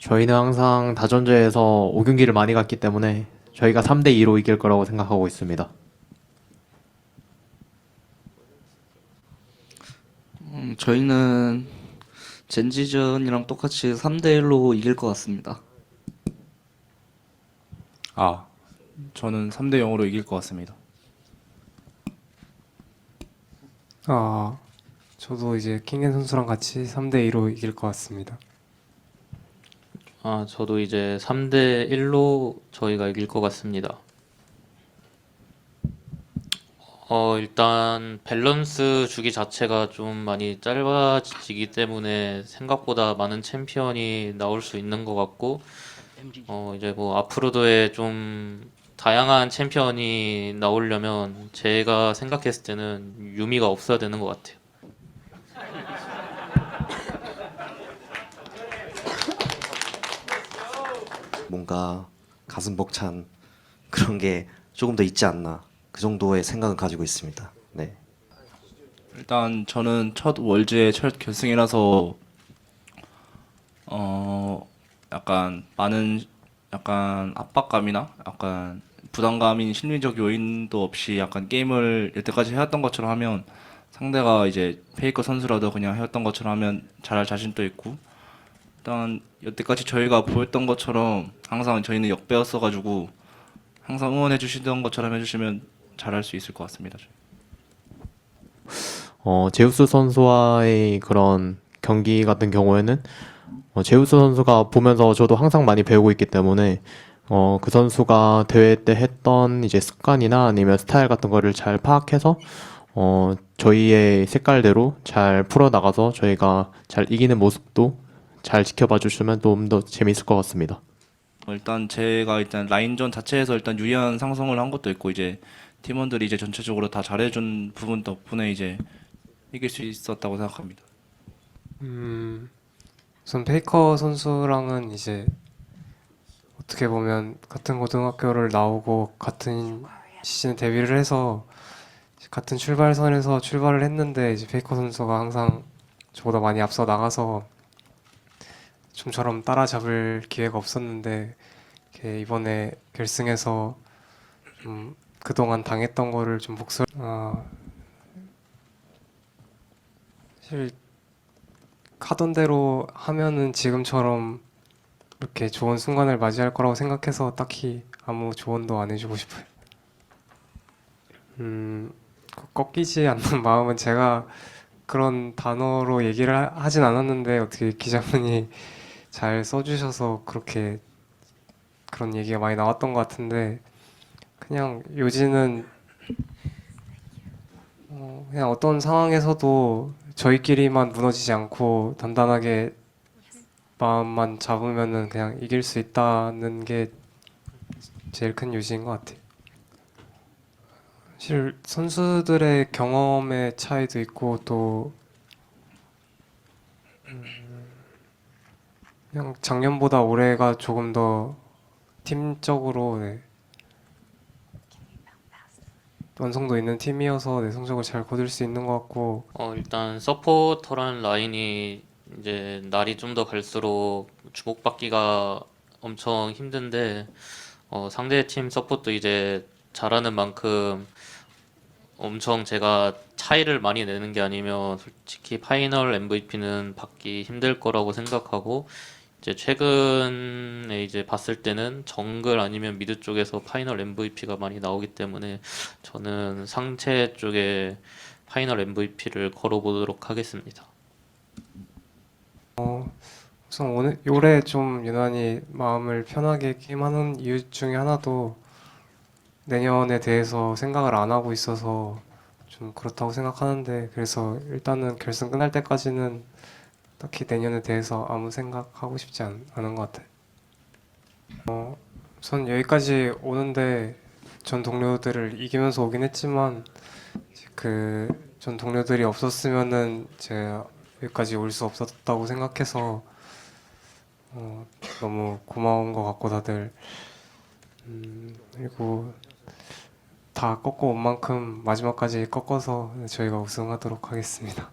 저희는 항상 다전제에서 5경기를 많이 갔기 때문에 저희가 3대 2로 이길 거라고 생각하고 있습니다. 음, 저희는 젠지전이랑 똑같이 3대 1로 이길 것 같습니다. 아, 저는 3대 0으로 이길 것 같습니다. 아, 저도 이제 킹겐 선수랑 같이 3대 2로 이길 것 같습니다. 아, 저도 이제 3대 1로 저희가 이길 것 같습니다. 어, 일단 밸런스 주기 자체가 좀 많이 짧아지기 때문에 생각보다 많은 챔피언이 나올 수 있는 것 같고, 어, 이제 뭐 앞으로도의 좀 다양한 챔피언이 나오려면 제가 생각했을 때는 유미가 없어야 되는 것 같아요. 뭔가 가슴 벅찬 그런 게 조금 더 있지 않나 그 정도의 생각은 가지고 있습니다. 네. 일단 저는 첫 월드의 첫 결승이라서 어 약간 많은 약간 압박감이나 약간 부담감인 심리적 요인도 없이 약간 게임을 여태까지 해왔던 것처럼 하면 상대가 이제 페이커 선수라도 그냥 해왔던 것처럼 하면 잘할 자신도 있고 일단 여태까지 저희가 보였던 것처럼 항상 저희는 역배였어가지고 항상 응원해 주시던 것처럼 해주시면 잘할 수 있을 것 같습니다. 어, 제우스 선수와의 그런 경기 같은 경우에는 어, 제우스 선수가 보면서 저도 항상 많이 배우고 있기 때문에 어, 그 선수가 대회 때 했던 이제 습관이나 아니면 스타일 같은 거를 잘 파악해서 어, 저희의 색깔대로 잘 풀어나가서 저희가 잘 이기는 모습도 잘 지켜봐 주시면 좀 더 재밌을 것 같습니다. 어, 일단 제가 일단 라인전 자체에서 일단 유리한 상승을 한 것도 있고 이제 팀원들이 이제 전체적으로 다 잘해준 부분 덕분에 이제 이길 수 있었다고 생각합니다. 음, 우선 페이커 선수랑은 이제 어떻게 보면 같은 고등학교를 나오고 같은 시즌 데뷔를 해서 같은 출발선에서 출발을 했는데 이제 페이커 선수가 항상 저보다 많이 앞서 나가서 좀처럼 따라잡을 기회가 없었는데 이번에 결승에서 좀 그동안 당했던 거를 좀 복수 아, 사실 하던 대로 하면은 지금처럼 이렇게 좋은 순간을 맞이할 거라고 생각해서 딱히 아무 조언도 안 해주고 싶어요. 음, 그 꺾이지 않는 마음은 제가 그런 단어로 얘기를 하- 하진 않았는데 어떻게 기자분이 잘 써주셔서 그렇게 그런 얘기가 많이 나왔던 것 같은데 그냥 요지는 어, 그냥 어떤 상황에서도 저희끼리만 무너지지 않고 단단하게 마음만 잡으면은 그냥 이길 수 있다는 게 제일 큰 요지인 것 같아요. 사실 선수들의 경험의 차이도 있고 또 음, 그냥 작년보다 올해가 조금 더 팀적으로 네, 완성도 있는 팀이어서 내 성적을 잘 거둘 수 있는 것 같고. 어, 일단 서포터라는 라인이 이제 날이 좀 더 갈수록 주목받기가 엄청 힘든데 어, 상대 팀 서포트 이제 잘하는 만큼 엄청 제가 차이를 많이 내는 게 아니면 솔직히 파이널 MVP는 받기 힘들 거라고 생각하고 이제 최근에 이제 봤을 때는 정글 아니면 미드 쪽에서 파이널 MVP가 많이 나오기 때문에 저는 상체 쪽에 파이널 MVP를 걸어보도록 하겠습니다. 우선 오늘 올해 좀 유난히 마음을 편하게 게임하는 이유 중에 하나도 내년에 대해서 생각을 안 하고 있어서 좀 그렇다고 생각하는데 그래서 일단은 결승 끝날 때까지는 딱히 내년에 대해서 아무 생각하고 싶지 않, 않은 것 같아요. 어, 우선 여기까지 오는데 전 동료들을 이기면서 오긴 했지만 그 전 동료들이 없었으면은 제가 여기까지 올 수 없었다고 생각해서 어, 너무 고마운 것 같고 다들 음, 그리고 다 꺾어 온 만큼 마지막까지 꺾어서 저희가 우승하도록 하겠습니다.